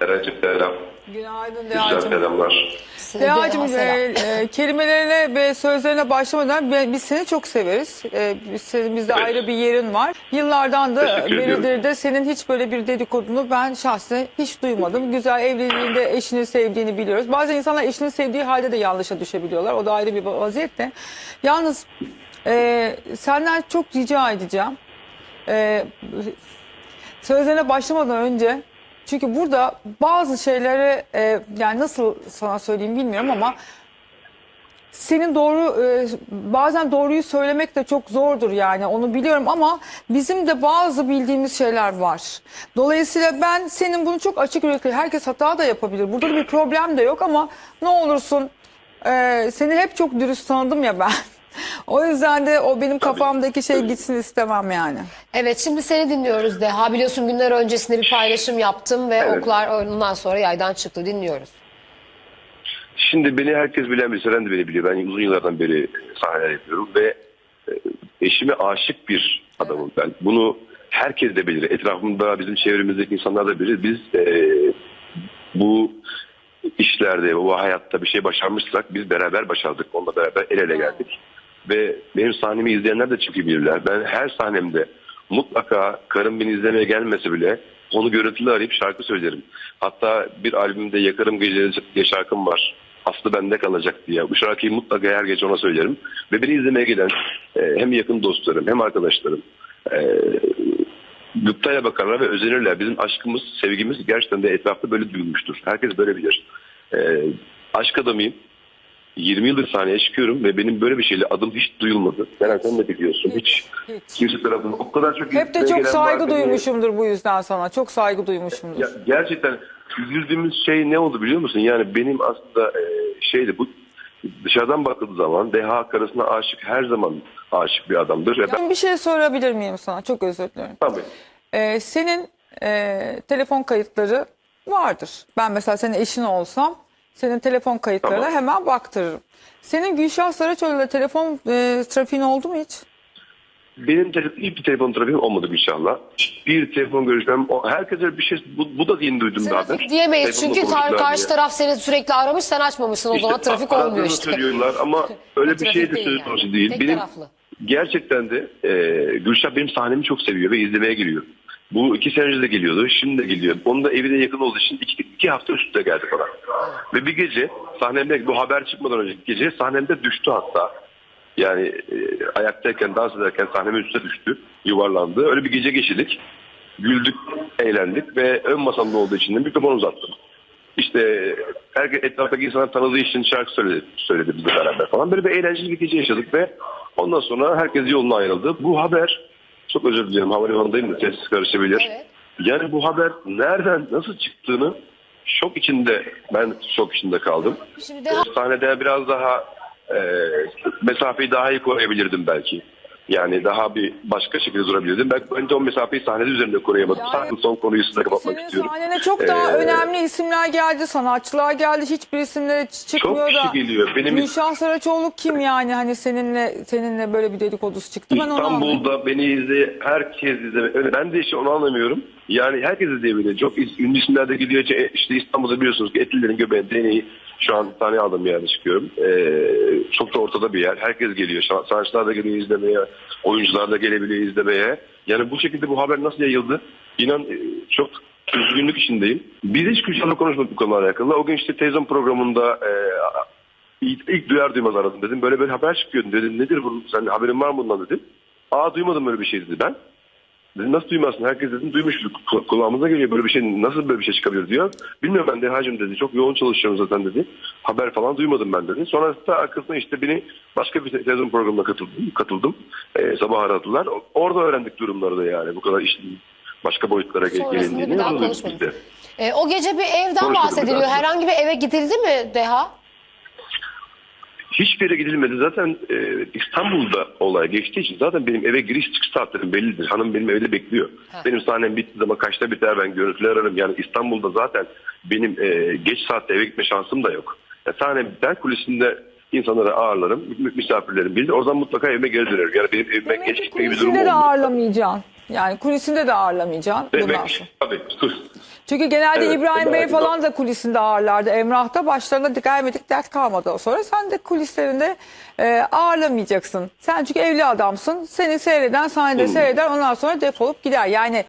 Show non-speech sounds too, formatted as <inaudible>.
Eracım selam. Günaydın Güzel Deha'cığım. selamlar. Selam. e, e, kelimelerine ve sözlerine başlamadan ben- biz seni çok severiz. E, biz- senin bizde Evet. ayrı bir yerin var. Yıllardan da Teşekkür ediyorum. beridir de senin hiç böyle bir dedikodunu ben şahsen hiç duymadım. Güzel evliliğinde eşini sevdiğini biliyoruz. Bazen insanlar eşini sevdiği halde de yanlışa düşebiliyorlar. O da ayrı bir vaziyet de. Yalnız e, senden çok rica edeceğim. E, sözlerine başlamadan önce çünkü burada bazı şeyleri e, yani nasıl sana söyleyeyim bilmiyorum ama senin doğru e, bazen doğruyu söylemek de çok zordur yani onu biliyorum ama bizim de bazı bildiğimiz şeyler var. Dolayısıyla ben senin bunu çok açık yürekli herkes hata da yapabilir. Burada da bir problem de yok ama ne olursun e, seni hep çok dürüst tanıdım ya ben. <laughs> O yüzden de o benim kafamdaki şey gitsin istemem yani. Evet şimdi seni dinliyoruz Deha. Biliyorsun günler öncesinde bir paylaşım yaptım ve Evet. oklar ondan sonra yaydan çıktı. Dinliyoruz. Şimdi beni herkes bilen bir Seren de beni biliyor. Ben uzun yıllardan beri sahneler yapıyorum ve e, eşime aşık bir adamım ben. Bunu herkes de bilir. Etrafımda bizim çevremizdeki insanlar da bilir. Biz e, bu işlerde, bu hayatta bir şey başarmışsak biz beraber başardık. Onunla beraber el ele geldik. Ve benim sahnemi izleyenler de çok iyi bilirler. Ben her sahnemde mutlaka karım beni izlemeye gelmese bile onu görüntülü arayıp şarkı söylerim. Hatta bir albümde Yakarım Geceleri diye şarkım var. Aslı bende kalacak diye. Bu şarkıyı mutlaka her gece ona söylerim. Ve beni izlemeye gelen e, hem yakın dostlarım hem arkadaşlarım e, gıptayla bakarlar ve özenirler. Bizim aşkımız, sevgimiz gerçekten de etrafta böyle duyulmuştur. Herkes böyle bilir. E, aşk adamıyım. 20 yıldır sahneye çıkıyorum ve benim böyle bir şeyle adım hiç duyulmadı. Beren sen de biliyorsun. Hiç, hiç. kimse tarafından o kadar çok Hep de çok saygı var. Duymuşumdur bu yüzden sana. Çok saygı duymuşumdur. Ya, gerçekten üzüldüğümüz şey ne oldu biliyor musun? Yani benim aslında e, şeydi bu dışarıdan bakıldığı zaman Deha karısına aşık her zaman aşık bir adamdır. Ben bir şey sorabilir miyim sana? Çok özür dilerim. tabii. Ee, senin e, telefon kayıtları vardır. Ben mesela senin eşin olsam senin telefon kayıtlarına Tamam. hemen baktırırım. Senin Gülşah Saraçoğlu'yla telefon e, trafiğin oldu mu hiç? Benim tele, ilk bir telefon trafiğim olmadı inşallah. Bir telefon görüşmem. O, herkese bir şey bu, bu da yeni duydum zaten. Trafik diyemeyiz Telefonla çünkü tar- konuştular karşı diye. taraf seni sürekli aramış sen açmamışsın o İşte zaman trafik aradığını olmuyor işte. söylüyorlar ama <laughs> öyle bir Trafik şey de değil söz yani. konusu değil. Tek Benim taraflı. gerçekten de e, Gülşah benim sahnemi çok seviyor ve izlemeye geliyor. Bu iki sene önce de geliyordu. Şimdi de geliyor. Onun da evine yakın olduğu için iki, iki hafta üstte geldi falan. Ve bir gece sahnemde bu haber çıkmadan önceki gece sahnemde düştü hatta. Yani e, ayaktayken dans ederken sahnemin üstüne düştü. Yuvarlandı. Öyle bir gece geçirdik. Güldük, eğlendik ve ön masamda olduğu için de mikrofon uzattım. İşte herkes etraftaki insanlar tanıdığı için şarkı söyledi, söyledi bizle beraber falan. Böyle bir eğlenceli bir gece yaşadık ve ondan sonra herkes yoluna ayrıldı. Bu haber, çok özür dilerim havalimanındayım da ses karışabilir. Evet. Yani bu haber nereden, nasıl çıktığını şok içinde, ben şok içinde kaldım. Şimdi Ee, Sahnede biraz daha e, mesafeyi daha iyi koruyabilirdim belki. Yani daha bir başka şekilde durabilirdim. Belki önce o mesafeyi sahnede üzerinde koruyamadım. Yani- Sahnenin son konuyu size kapatmak Senin istiyorum. sahnene çok daha Ee, önemli isimler geldi, sanatçılar geldi. Hiçbir isimlere çıkmıyor kişi da. geliyor. Benim- Gülşah Saraçoğlu kim yani hani seninle seninle böyle bir dedikodusu çıktı ben onu. İstanbul'da beni izle, herkes izle. Ben de işte onu anlamıyorum. Yani herkes izleyebilir. Çok ünlü isimler de gidiyor. İşte- İşte İstanbul'da biliyorsunuz ki Etlilerin göbeğinde deneyi şu an tane aldım yani çıkıyorum. Ee, çok da ortada bir yer. Herkes geliyor. Sanatçılar da geliyor izlemeye. Oyuncular da gelebiliyor izlemeye. Yani bu şekilde bu haber nasıl yayıldı? İnan e, çok üzgünlük içindeyim. Biz hiç Gülşah'la konuşmadık bu konuyla alakalı. O gün işte televizyon programında e, İlk, ilk duyar duymaz aradım dedim. Böyle böyle haber çıkıyor dedim. Nedir bu? Sen haberin var mı bundan dedim. Aa duymadım böyle bir şey dedi ben. Dedim nasıl duymazsın? Herkes dedim duymuştur. Ku- Kulağımıza geliyor böyle bir şey. Nasıl böyle bir şey çıkabilir diyor. Bilmiyorum ben de hacım dedi. Çok yoğun çalışıyorum zaten dedi. Haber falan duymadım ben dedi. Sonra da arkasına işte beni başka bir te- televizyon programına katıldım. katıldım. Ee, sabah aradılar. Orada öğrendik durumları da yani. Bu kadar işin başka boyutlara Sonrasında gelindiğini. bir daha konuşmadık. de. e, o gece bir evden Konuşmadık bahsediliyor. Herhangi bir eve gidildi mi Deha? Hiçbir yere gidilmedi. Zaten e, İstanbul'da olay geçtiği için zaten benim eve giriş çıkış saatlerim bellidir. Hanım benim evde bekliyor. Ha. Benim sahnem bittiği zaman kaçta biter ben görüntüler ararım. Yani İstanbul'da zaten benim e, geç saatte eve gitme şansım da yok. Yani sahnem biter kulisinde insanları ağırlarım. mi- Misafirlerim bilir. Oradan mutlaka evime geri dönerim. Yani benim evime Demek geç gitme gibi bir durum olmuyor. ağırlamayacaksın. Yani kulisinde de ağırlamayacaksın. Demek tabii. Çünkü genelde Evet, İbrahim Bey falan da kulisinde ağırlardı. Emrah'ta başlarına gelmedik dert kalmadı o sonra. Sen de kulislerinde e, ağırlamayacaksın. Sen çünkü evli adamsın. Seni seyreden sahnede seyreder ondan sonra defolup gider. Yani